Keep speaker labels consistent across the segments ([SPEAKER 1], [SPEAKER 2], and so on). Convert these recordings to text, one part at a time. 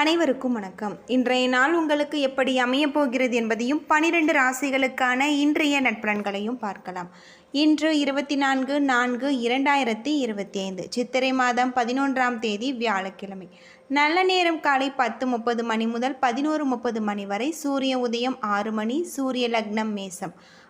[SPEAKER 1] அனைவருக்கும் வணக்கம். இன்றைய நாள் உங்களுக்கு எப்படி அமையப் போகிறது என்பதையும் பனிரெண்டு ராசிகளுக்கான இன்றைய நட்பலன்களையும் பார்க்கலாம். இன்று இருபத்தி நான்கு நான்கு இரண்டாயிரத்தி இருபத்தி ஐந்து சித்திரை மாதம் பதினொன்றாம் தேதி வியாழக்கிழமை. நல்ல நேரம் காலை பத்து முப்பது மணி முதல் பதினோரு முப்பது மணி வரை சூரிய உதயம் ஆறு மணி சூரிய லக்னம் மேசம்.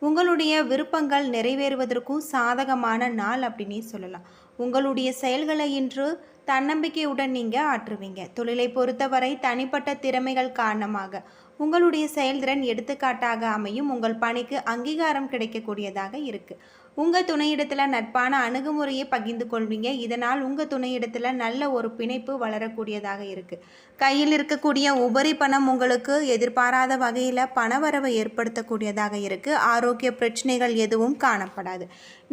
[SPEAKER 1] உங்களுடைய விருப்பங்கள் நிறைவேறுவதற்கும் சாதகமான நாள் அப்படின்னே சொல்லலாம். உங்களுடைய செயல்களை இன்று தன்னம்பிக்கையுடன் நீங்கள் ஆற்றுவீங்க. தொழிலை பொறுத்தவரை தனிப்பட்ட திறமைகள் காரணமாக உங்களுடைய செயல்திறன் எடுத்துக்காட்டாக அமையும். உங்கள் பணிக்கு அங்கீகாரம் கிடைக்கக்கூடியதாக இருக்குது உங்கள் துணையிடத்தில் நட்பான அணுகுமுறையை பகிர்ந்து கொள்வீங்க. இதனால் உங்கள் துணையிடத்தில் நல்ல ஒரு பிணைப்பு வளரக்கூடியதாக இருக்குது கையில் இருக்கக்கூடிய உபரி பணம் உங்களுக்கு எதிர்பாராத வகையில் பணவரவை ஏற்படுத்தக்கூடியதாக இருக்குது ஆரோக்கிய பிரச்சனைகள் எதுவும் காணப்படாது.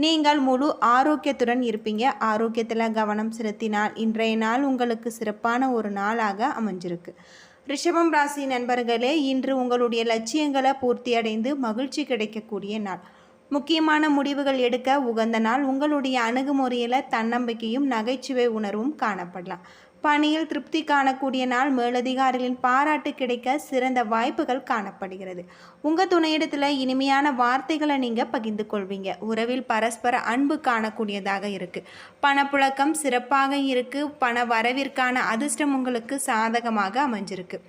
[SPEAKER 1] நீங்கள் முழு ஆரோக்கியத்துடன் இருப்பீங்க. ஆரோக்கியத்தில் கவனம் செலுத்தினால் இன்றைய நாள் உங்களுக்கு சிறப்பான ஒரு நாளாக அமைஞ்சிருக்கு. ரிஷபம் ராசி நண்பர்களே இன்று உங்களுடைய லட்சியங்களை பூர்த்தி அடைந்து மகிழ்ச்சி கிடைக்கக்கூடிய நாள். முக்கியமான முடிவுகள் எடுக்க உகந்த நாள். உங்களுடைய அணுகுமுறையில் தன்னம்பிக்கையும் நகைச்சுவை உணர்வும் காணப்படலாம். பணியில் திருப்தி காணக்கூடிய நாள். மேலதிகாரிகளின் பாராட்டு கிடைக்க சிறந்த வாய்ப்புகள் காணப்படுகிறது. உங்கள் துணையிடத்தில் இனிமையான வார்த்தைகளை நீங்கள் பகிர்ந்து கொள்வீங்க. உறவில் பரஸ்பர அன்பு காணக்கூடியதாக இருக்குது பணப்புழக்கம் சிறப்பாக இருக்குது பண வரவிற்கான அதிர்ஷ்டம் உங்களுக்கு சாதகமாக அமைஞ்சிருக்கு.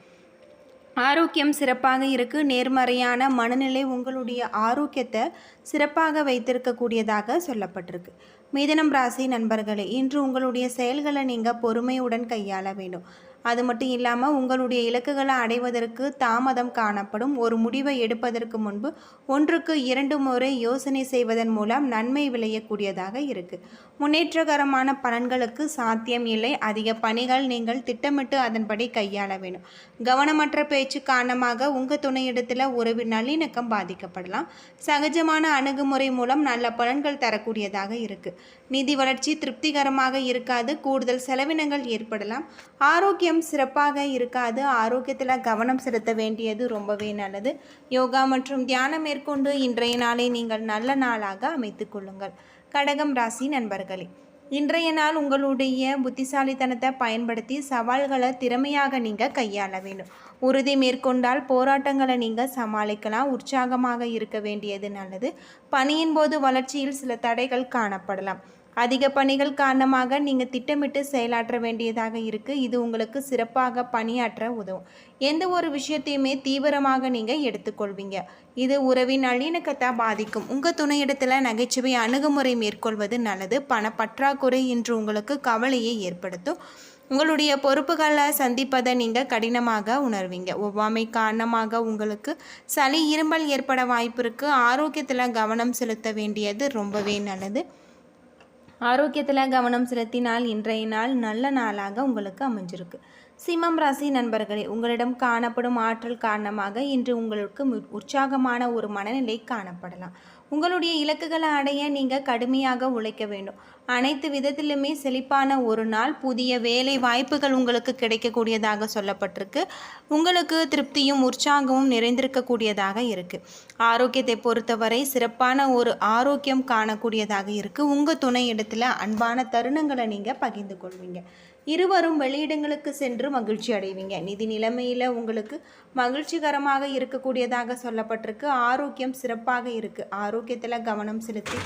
[SPEAKER 1] ஆரோக்கியம் சிறப்பாக இருக்கு. நேர்மறையான மனநிலை உங்களுடைய ஆரோக்கியத்தை சிறப்பாக வைத்திருக்கக்கூடியதாக சொல்லப்பட்டிருக்கு. மிதனம் ராசி நண்பர்களே இன்று உங்களுடைய செயல்களை நீங்கள் பொறுமையுடன் கையாள வேண்டும். அது மட்டும் இல்லாமல் உங்களுடைய இலக்குகளை அடைவதற்கு தாமதம் காணப்படும். ஒரு முடிவை எடுப்பதற்கு முன்பு ஒன்றுக்கு இரண்டு முறை யோசனை செய்வதன் மூலம் நன்மை விளையக்கூடியதாக இருக்கு. முன்னேற்றகரமான பலன்களுக்கு சாத்தியம் இல்லை. அதிக பணிகள் நீங்கள் திட்டமிட்டு அதன்படி கையாள வேண்டும். கவனமற்ற பேச்சு காரணமாக உங்கள் துணையிடத்தில் உறவு நல்லிணக்கம் பாதிக்கப்படலாம். சகஜமான அணுகுமுறை மூலம் நல்ல பலன்கள் தரக்கூடியதாக இருக்கு. நிதி வளர்ச்சி திருப்திகரமாக இருக்காது. கூடுதல் செலவினங்கள் ஏற்படலாம். ஆரோக்கியம் சிறப்பாக இருக்காது. ஆரோக்கியத்தில் கவனம் செலுத்த வேண்டியது ரொம்பவே நல்லது. யோகா மற்றும் தியானம் மேற்கொண்டு இன்றைய நாளை நீங்கள் நல்ல நாளாக அமைத்து கொள்ளுங்கள். கடகம் ராசி நண்பர்களே இன்றைய நாள் உங்களுடைய புத்திசாலித்தனத்தை பயன்படுத்தி சவால்களை திறமையாக நீங்கள் கையாள வேண்டும். உறுதி மேற்கொண்டால் போராட்டங்களை நீங்கள் சமாளிக்கலாம். உற்சாகமாக இருக்க வேண்டியது நல்லது. பணியின் போது வளர்ச்சியில் சில தடைகள் காணப்படலாம். அதிக பணிகள் காரணமாக நீங்கள் திட்டமிட்டு செயலாற்ற வேண்டியதாக இருக்குது இது உங்களுக்கு சிறப்பாக பணியாற்ற உதவும். எந்த ஒரு விஷயத்தையுமே தீவிரமாக நீங்கள் எடுத்துக்கொள்வீங்க. இது உறவின் நல்லிணக்கத்தை பாதிக்கும். உங்கள் துணையிடத்தில் நகைச்சுவை அணுகுமுறை மேற்கொள்வது நல்லது. பண பற்றாக்குறை இன்று உங்களுக்கு கவலையை ஏற்படுத்தும். உங்களுடைய பொறுப்புகளை சந்திப்பதை நீங்கள் கடினமாக உணர்வீங்க. ஒவ்வாமை காரணமாக உங்களுக்கு சளி இரும்பல் ஏற்பட வாய்ப்பு இருக்குது ஆரோக்கியத்தில் கவனம் செலுத்த வேண்டியது ரொம்பவே நல்லது. ஆரோக்கியத்தில் கவனம் செலுத்தினால் இன்றைய நாள் நல்ல நாளாக உங்களுக்கு அமைஞ்சிருக்கு. சிம்மம் ராசி நண்பர்களே உங்களிடம் காணப்படும் ஆற்றல் காரணமாக இன்று உங்களுக்கு மு- உற்சாகமான ஒரு மனநிலை காணப்படலாம். உங்களுடைய இலக்குகளை அடைய நீங்கள் கடுமையாக உழைக்க வேண்டும். அனைத்து விதத்திலுமே செழிப்பான ஒரு நாள் புதிய வேலை வாய்ப்புகள் உங்களுக்கு கிடைக்கக்கூடியதாக சொல்லப்பட்டிருக்கு. உங்களுக்கு திருப்தியும் உற்சாகமும் நிறைந்திருக்கக்கூடியதாக இருக்குது ஆரோக்கியத்தை பொறுத்தவரை சிறப்பான ஒரு ஆரோக்கியம் காணக்கூடியதாக இருக்குது உங்கள் துணை இடத்துல அன்பான தருணங்களை நீங்கள் பகிர்ந்து கொள்வீங்க. இருவரும் வெளியிடங்களுக்கு சென்று மகிழ்ச்சி அடைவீங்க. நிதி நிலைமையில் உங்களுக்கு மகிழ்ச்சிகரமாக இருக்கக்கூடியதாக சொல்லப்பட்டிருக்கு. ஆரோக்கியம் சிறப்பாக இருக்குது ஆரோக்கியத்தில் கவனம் செலுத்தி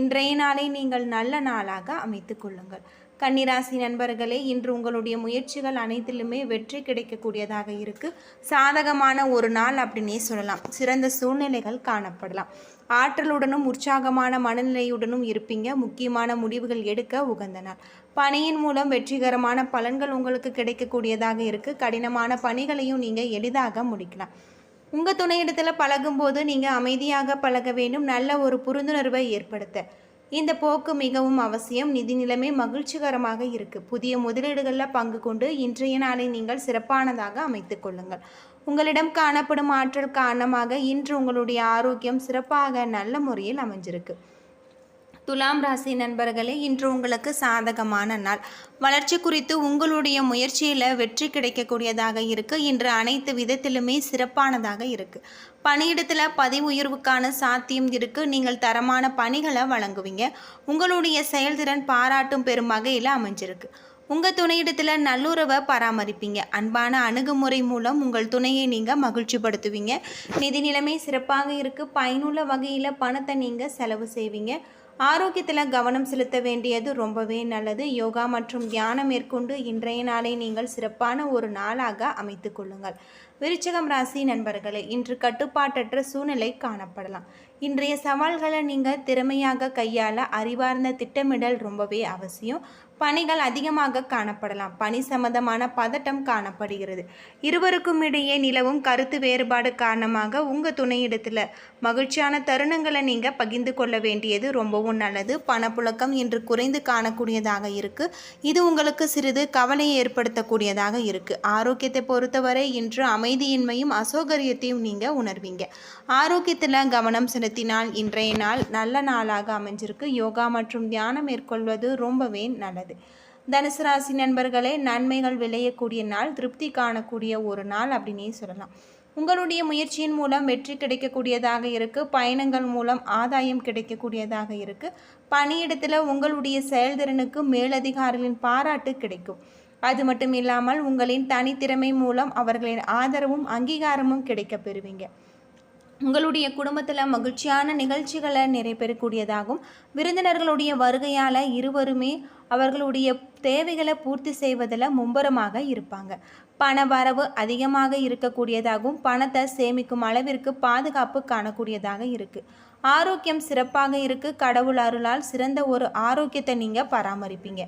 [SPEAKER 1] இன்றைய நாளை நீங்கள் நல்ல நாளாக அமைத்து கொள்ளுங்கள். கன்னிராசி நண்பர்களே இன்று உங்களுடைய முயற்சிகள் அனைத்திலுமே வெற்றி கிடைக்கக்கூடியதாக இருக்குது சாதகமான ஒரு நாள் அப்படின்னே சொல்லலாம். சிறந்த சூழ்நிலைகள் காணப்படலாம். ஆற்றலுடனும் உற்சாகமான மனநிலையுடனும் இருப்பீங்க. முக்கியமான முடிவுகள் எடுக்க உகந்த நாள் பணியின் மூலம் வெற்றிகரமான பலன்கள் உங்களுக்கு கிடைக்கக்கூடியதாக இருக்குது கடினமான பணிகளையும் நீங்கள் எளிதாக முடிக்கலாம். உங்கள் துணையிடத்தில் பழகும்போது நீங்கள் அமைதியாக பழக வேண்டும். நல்ல ஒரு புரிந்துணர்வை ஏற்படுத்த. இந்த போக்கு மிகவும் அவசியம். நிதி நிலைமை மகிழ்ச்சிகரமாக இருக்குது புதிய முதலீடுகளில் பங்கு கொண்டு இன்றைய நாளை நீங்கள் சிறப்பானதாக அமைத்து கொள்ளுங்கள். உங்களிடம் காணப்படும் ஆற்றல் காரணமாக இன்று உங்களுடைய ஆரோக்கியம் சிறப்பாக நல்ல முறையில் அமைஞ்சிருக்கு. துலாம் ராசி நண்பர்களே இன்று உங்களுக்கு சாதகமான நாள். வளர்ச்சி குறித்து உங்களுடைய முயற்சியில் வெற்றி கிடைக்கக்கூடியதாக இருக்குது இன்று அனைத்து விதத்திலுமே சிறப்பானதாக இருக்குது பணியிடத்தில் பதவி உயர்வுக்கான சாத்தியம் இருக்குது நீங்கள் தரமான பணிகளை வழங்குவீங்க. உங்களுடைய செயல்திறன் பாராட்டும் பெறும் வகையில் அமைஞ்சிருக்கு. உங்கள் துணையிடத்தில் நல்லுறவை பராமரிப்பீங்க. அன்பான அணுகுமுறை மூலம் உங்கள் துணையை நீங்கள் மகிழ்ச்சிப்படுத்துவீங்க. நிதி நிலைமை சிறப்பாக இருக்குது பயனுள்ள வகையில் பணத்தை நீங்கள் செலவு செய்வீங்க. ஆரோக்கியத்தில் கவனம் செலுத்த வேண்டியது ரொம்பவே நல்லது. யோகா மற்றும் தியானம் மேற்கொண்டு இன்றைய நாளை நீங்கள் சிறப்பான ஒரு நாளாக அமைத்து கொள்ளுங்கள். விருச்சகம் ராசி நண்பர்களே இன்று கட்டுப்பாட்டற்ற சூழ்நிலை காணப்படலாம். இன்றைய சவால்களை நீங்கள் திறமையாக கையாள அறிவார்ந்த திட்டமிடல் ரொம்பவே அவசியம். பணிகள் அதிகமாக காணப்படலாம். பணி சம்பந்தமான பதட்டம் காணப்படுகிறது. இருவருக்கும் இடையே நிலவும் கருத்து வேறுபாடு காரணமாக உங்கள் துணையிடத்தில் மகிழ்ச்சியான தருணங்களை நீங்கள் பகிர்ந்து கொள்ள வேண்டியது ரொம்பவும் நல்லது. பணப்புழக்கம் இன்று குறைந்து காணக்கூடியதாக இருக்குது இது உங்களுக்கு சிறிது கவலையை ஏற்படுத்தக்கூடியதாக இருக்குது ஆரோக்கியத்தை பொறுத்தவரை இன்று அமைதியின்மையும் அசௌகரியத்தையும் நீங்கள் உணர்வீங்க. ஆரோக்கியத்தில் கவனம் செலுத்தினால் இன்றைய நாள் நல்ல நாளாக அமைஞ்சிருக்கு. யோகா மற்றும் தியானம் மேற்கொள்வது ரொம்பவே நல்லது. தனுசு ராசி நண்பர்களே நன்மைகள் விளையக்கூடிய நாள் திருப்தி காணக்கூடிய ஒரு நாள் அப்படின்னே சொல்லலாம். உங்களுடைய முயற்சியின் மூலம் வெற்றி கிடைக்கக்கூடியதாக இருக்குது பயணங்கள் மூலம் ஆதாயம் கிடைக்கக்கூடியதாக இருக்குது பணியிடத்தில் உங்களுடைய செயல்திறனுக்கு மேலதிகாரிகளின் பாராட்டு கிடைக்கும். அது மட்டும் இல்லாமல் உங்களின் தனித்திறமை மூலம் அவர்களின் ஆதரவும் அங்கீகாரமும் கிடைக்க பெறுவீங்க. உங்களுடைய குடும்பத்தில் மகிழ்ச்சியான நிகழ்ச்சிகளை நிறைவேறக்கூடியதாகும். விருந்தினர்களுடைய வருகையால் இருவருமே அவர்களுடைய தேவைகளை பூர்த்தி செய்வதில் மும்பரமாக இருப்பாங்க. பண வரவு அதிகமாக இருக்கக்கூடியதாகவும் பணத்தை சேமிக்கும் அளவிற்கு பாதுகாப்பு காணக்கூடியதாக இருக்குது ஆரோக்கியம் சிறப்பாக இருக்குது கடவுள் அருளால் சிறந்த ஒரு ஆரோக்கியத்தை நீங்கள் பராமரிப்பீங்க.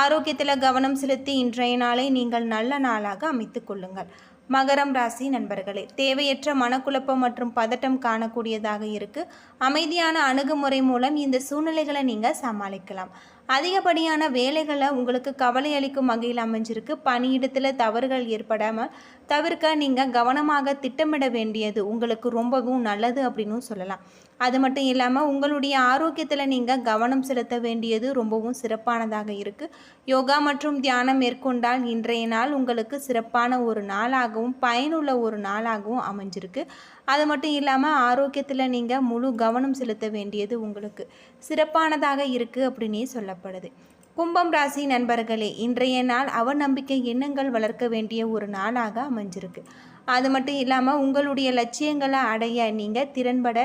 [SPEAKER 1] ஆரோக்கியத்தில் கவனம் செலுத்தி இன்றைய நாளை நீங்கள் நல்ல நாளாக அமைத்து கொள்ளுங்கள். மகரம் ராசி நண்பர்களே தேவையற்ற மனக்குழப்பம் மற்றும் பதட்டம் காணக்கூடியதாக இருக்குது அமைதியான அணுகுமுறை மூலம் இந்த சூழ்நிலைகளை நீங்கள் சமாளிக்கலாம். அதிகப்படியான வேலைகளை உங்களுக்கு கவலை அளிக்கும் வகையில் அமைஞ்சிருக்கு. பணியிடத்தில் தவறுகள் ஏற்படாமல் தவிர்க்க நீங்கள் கவனமாக திட்டமிட வேண்டியது உங்களுக்கு ரொம்பவும் நல்லது அப்படின்னு சொல்லலாம். அது மட்டும் இல்லாமல் உங்களுடைய ஆரோக்கியத்தில் நீங்கள் கவனம் செலுத்த வேண்டியது ரொம்பவும் சிறப்பானதாக இருக்குது யோகா மற்றும் தியானம் மேற்கொண்டால் இன்றைய நாள் உங்களுக்கு சிறப்பான ஒரு நாளாகவும் பயனுள்ள ஒரு நாளாகவும் அமைஞ்சிருக்கு. அது மட்டும் இல்லாமல் ஆரோக்கியத்தில் நீங்கள் முழு கவனம் செலுத்த வேண்டியது உங்களுக்கு. சிறப்பானதாக இருக்குது அப்படின்னே சொல்லப்படுது. கும்பம் ராசி நண்பர்களே இன்றைய நாள் அவநம்பிக்கை எண்ணங்கள் வளர்க்க வேண்டிய ஒரு நாளாக அமைஞ்சிருக்கு. அது மட்டும் இல்லாமல் உங்களுடைய லட்சியங்களை அடைய நீங்கள் திறன்பட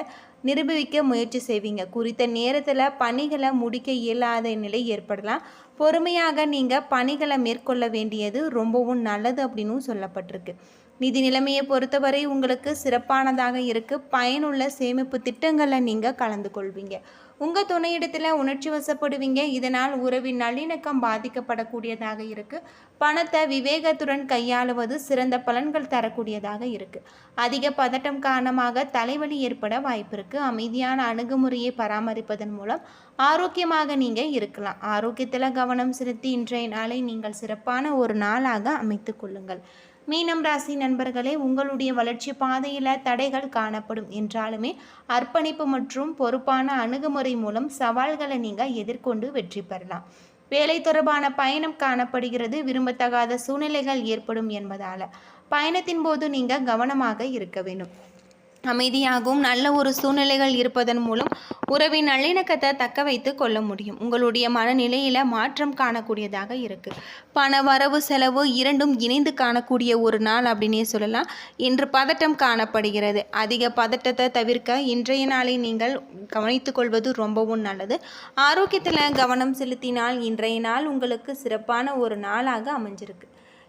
[SPEAKER 1] நிரூபிக்க முயற்சி செய்வீங்க. குறித்த நேரத்தில் பணிகளை முடிக்க இயலாத நிலை ஏற்படலாம். பொறுமையாக நீங்கள் பணிகளை மேற்கொள்ள வேண்டியது ரொம்பவும் நல்லது அப்படின்னும் சொல்லப்பட்டிருக்கு. நிதி நிலைமையை பொறுத்தவரை உங்களுக்கு சிறப்பானதாக இருக்குது பயனுள்ள சேமிப்பு திட்டங்களில் நீங்கள் கலந்து கொள்வீங்க. உங்கள் துணையிடத்தில் உணர்ச்சி வசப்படுவீங்க. இதனால் உறவின் நல்லிணக்கம் பாதிக்கப்படக்கூடியதாக இருக்குது பணத்தை விவேகத்துடன் கையாளுவது சிறந்த பலன்கள் தரக்கூடியதாக இருக்குது அதிக பதட்டம் காரணமாக தலைவலி ஏற்பட வாய்ப்பு இருக்குது அமைதியான அணுகுமுறையை பராமரிப்பதன் மூலம் ஆரோக்கியமாக நீங்கள் இருக்கலாம். ஆரோக்கியத்தில் கவனம் செலுத்தி இன்றைய நாளை நீங்கள் சிறப்பான ஒரு நாளாக அமைத்து கொள்ளுங்கள். மீனம் ராசி நண்பர்களே உங்களுடைய வளர்ச்சி பாதையில் தடைகள் காணப்படும். என்றாலுமே அர்ப்பணிப்பு மற்றும் பொறுப்பான அணுகுமுறை மூலம் சவால்களை நீங்கள் எதிர்கொண்டு வெற்றி பெறலாம். வேலை தொடர்பான பயணம் காணப்படுகிறது. விரும்பத்தகாத சூழ்நிலைகள் ஏற்படும் என்பதால் பயணத்தின் போது நீங்கள் கவனமாக இருக்க வேண்டும். அமைதியாகவும் நல்ல ஒரு சூழ்நிலைகள் இருப்பதன் மூலம் உறவின் நல்லிணக்கத்தை தக்க வைத்து கொள்ள முடியும். உங்களுடைய மனநிலையில் மாற்றம் காணக்கூடியதாக இருக்குது பண வரவு செலவு இரண்டும் இணைந்து காணக்கூடிய ஒரு நாள் அப்படின்னே சொல்லலாம். இன்று பதட்டம் காணப்படுகிறது. அதிக பதட்டத்தை தவிர்க்க இன்றைய நாளை நீங்கள் கவனித்து கொள்வது ரொம்பவும் நல்லது. ஆரோக்கியத்தில் கவனம் செலுத்தினால் இன்றைய நாள் உங்களுக்கு சிறப்பான ஒரு நாளாக அமைஞ்சிருக்கு.